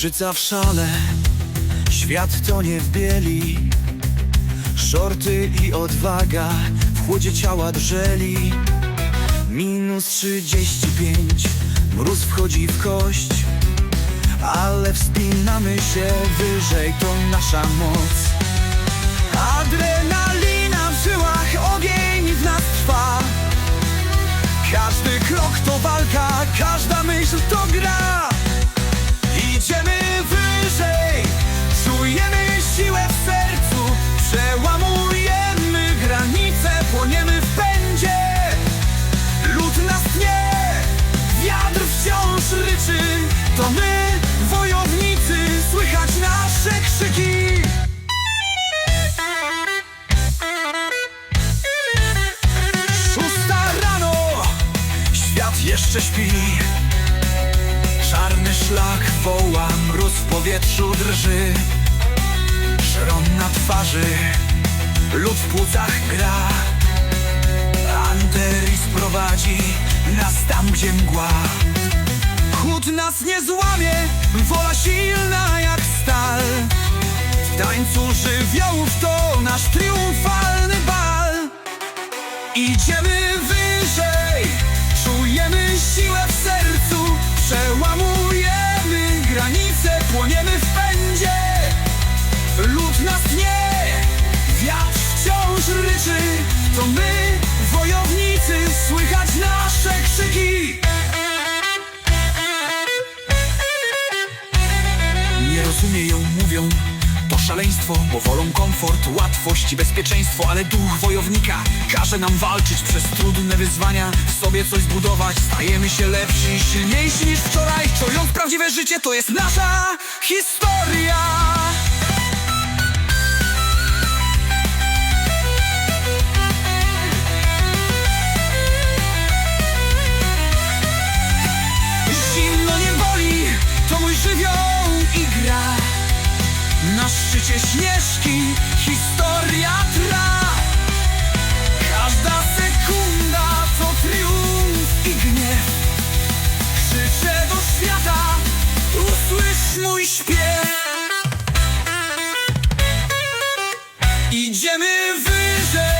Księżyca w szale, świat tonie w bieli. Shorty i odwaga w chłodzie ciała drżeli Minus 35, mróz wchodzi w kość. Ale wspinamy się wyżej, to nasza moc. Adrenalina w żyłach, ogień w nas trwa. Każdy krok to walka, każda To my, wojownicy, słychać nasze krzyki. Szósta rano, świat jeszcze śpi. Czarny szlak woła, mróz w powietrzu drży. Szron na twarzy, lód w płucach gra. Anteris prowadzi nas tam, gdzie mgła Chód nas nie złamie, wola silna jak stal. W tańcu żywiołów to nasz triumfalny bal. Idziemy wyżej, czujemy siłę w sercu Przełamujemy granice, płoniemy w pędzie. Lód nas nie, wiatr wciąż ryczy To my, wojownicy, słychać nasze krzyki rozumieją, mówią. To szaleństwo, bo wolą komfort, łatwość i bezpieczeństwo Ale duch wojownika każe nam walczyć przez trudne wyzwania W sobie coś zbudować, stajemy się lepsi silniejsi niż wczoraj. Czując prawdziwe życie, to jest nasza historia szczycie śnieżki historia tra Każda sekunda to triumf i gniew. Krzyczę do świata, usłysz mój śpiew. Idziemy wyżej.